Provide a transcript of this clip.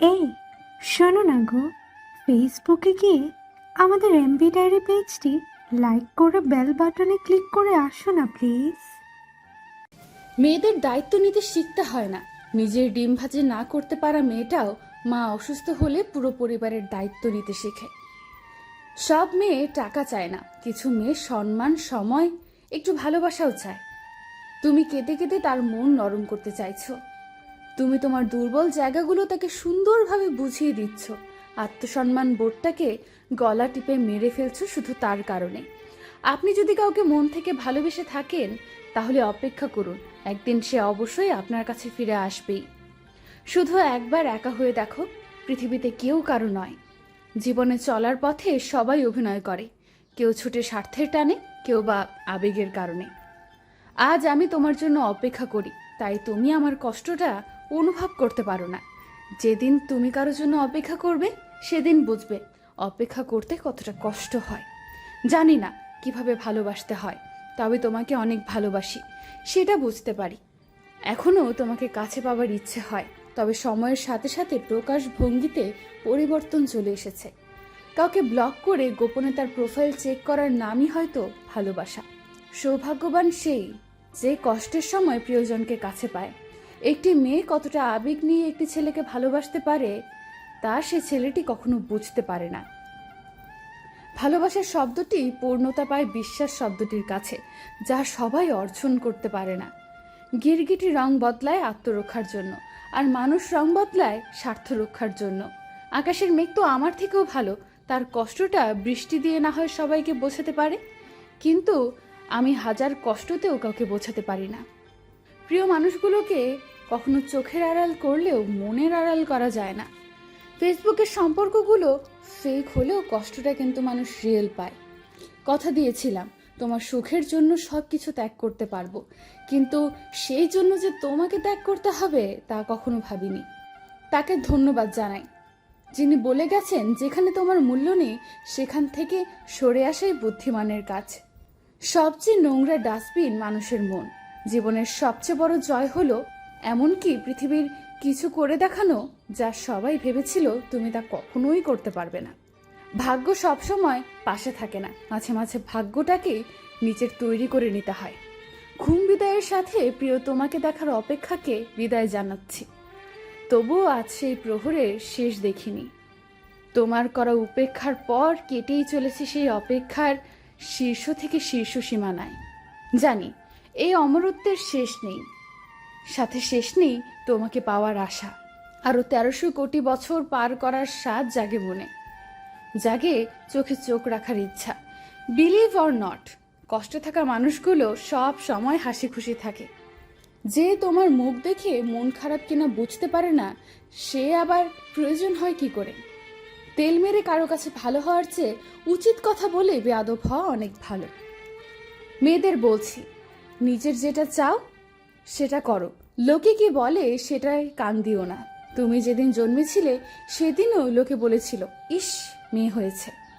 এই, শোনো না গো। ফেসবুকে গিয়ে আমাদের এমবি ডায়েরি পেজটি লাইক করে বেল বাটনে ক্লিক করে আসো না প্লিজ মেয়েদের দায়িত্ব নিতে শিখতে হয় না। নিজের ডিম ভাজি না করতে পারা মেয়েটাও মা অসুস্থ হলে পুরো পরিবারের দায়িত্ব নিতে শেখে। সব মেয়ে টাকা চায় না। কিছু মেয়ে সম্মান, সময়, একটু ভালোবাসাও চায়। তুমি কেঁদে কেঁদে তার মন নরম করতে চাইছো। তুমি তোমার দুর্বল জায়গাগুলো তাকে সুন্দরভাবে বুঝিয়ে দিচ্ছ। আত্মসম্মান বোর্ডটাকে গলা টিপে মেরে ফেলছো শুধু তার কারণে। আপনি যদি কাউকে মন থেকে ভালোবেসে থাকেন, তাহলে অপেক্ষা করুন, একদিন সে অবশ্যই আপনার কাছে ফিরে আসবেই। শুধু একবার একা হয়ে দেখো, পৃথিবীতে কেউ কারও নয়। জীবনে চলার পথে সবাই অভিনয় করে, কেউ ছুটে স্বার্থের টানে, কেউ বা আবেগের কারণে। আজ আমি তোমার জন্য অপেক্ষা করি তাই তুমি আমার কষ্টটা অনুভব করতে পারো না। যেদিন তুমি কারও জন্য অপেক্ষা করবে, সেদিন বুঝবে অপেক্ষা করতে কতটা কষ্ট হয়। জানি না কীভাবে ভালোবাসতে হয়, তবে তোমাকে অনেক ভালোবাসি, সেটা বুঝতে পারি। এখনও তোমাকে কাছে পাবার ইচ্ছে হয়, তবে সময়ের সাথে সাথে প্রকাশ ভঙ্গিতে পরিবর্তন চলে এসেছে। কাউকে ব্লক করে গোপনে তার প্রোফাইল চেক করার নামই হয়তো ভালোবাসা। সৌভাগ্যবান সেই যে কষ্টের সময় প্রিয়জনকে কাছে পায়। একটি মেয়ে কতটা আবেগ নিয়ে একটি ছেলেকে ভালোবাসতে পারে, তা সে ছেলেটি কখনো বুঝতে পারে না। ভালোবাসার শব্দটি পূর্ণতা পায় বিশ্বাস শব্দটির কাছে, যা সবাই অর্জন করতে পারে না। গিরগিটি রং বদলায় আত্মরক্ষার জন্য, আর মানুষ রং বদলায় স্বার্থ রক্ষার জন্য। আকাশের মেঘ তো আমার থেকেও ভালো, তার কষ্টটা বৃষ্টি দিয়ে না হয় সবাইকে বোঝাতে পারে। কিন্তু আমি হাজার কষ্টতেও কাউকে বোঝাতে পারি না। প্রিয় মানুষগুলোকে কখনো চোখের আড়াল করলেও মনের আড়াল করা যায় না। ফেসবুকের সম্পর্কগুলো ফেক হলেও কষ্টটা কিন্তু মানুষ রিয়েল পায়। কথা দিয়েছিলাম, তোমার সুখের জন্য সব কিছু ত্যাগ করতে পারব। কিন্তু সেই জন্য যে তোমাকে ত্যাগ করতে হবে, তা কখনো ভাবিনি। তাকে ধন্যবাদ জানাই। যিনি বলে গেছেন, যেখানে তোমার মূল্য নেই, সেখান থেকে সরে আসাই বুদ্ধিমানের কাজ। সবচেয়ে নোংরা ডাস্টবিন মানুষের মন। জীবনের সবচেয়ে বড় জয় হলো এমনকি পৃথিবীর কিছু করে দেখানো যা সবাই ভেবেছিল তুমি তা কখনোই করতে পারবে না। ভাগ্য সবসময় পাশে থাকে না। মাঝে মাঝে ভাগ্যটাকে নিজের তৈরি করে নিতে হয়। ঘুম বিদায়ের সাথে প্রিয় তোমাকে দেখার অপেক্ষাকে বিদায় জানাচ্ছি। তবুও আজ সেই প্রহরের শেষ দেখিনি। তোমার করা উপেক্ষার পর কেটেই চলেছে সেই অপেক্ষার শীর্ষ থেকে শীর্ষ সীমানায় জানি, এই অমরত্বের শেষ নেই। সাথে শেষ নেই তোমাকে পাওয়ার আশা। আরও তেরোশো কোটি বছর পার করার স্বাদ জাগে মনে। জাগে চোখে চোখ রাখার ইচ্ছা। বিলিভ অর নট কষ্টে থাকা মানুষগুলো সব সময় হাসি খুশি থাকে। যে তোমার মুখ দেখে মন খারাপ কিনা বুঝতে পারে না, সে আবার প্রয়োজন হয় কি করে? তেল মেরে কারও কাছে ভালো হওয়ার চেয়ে উচিত কথা বলে বেয়াদব হওয়া অনেক ভালো। মেয়েদের বলছি, নিজের যেটা চাও, সেটা করো। লোকে কি বলে, সেটাই কান দিও না। তুমি যেদিন জন্মেছিলে, সেদিনও লোকে বলেছিল, ইস, মেয়ে হয়েছে।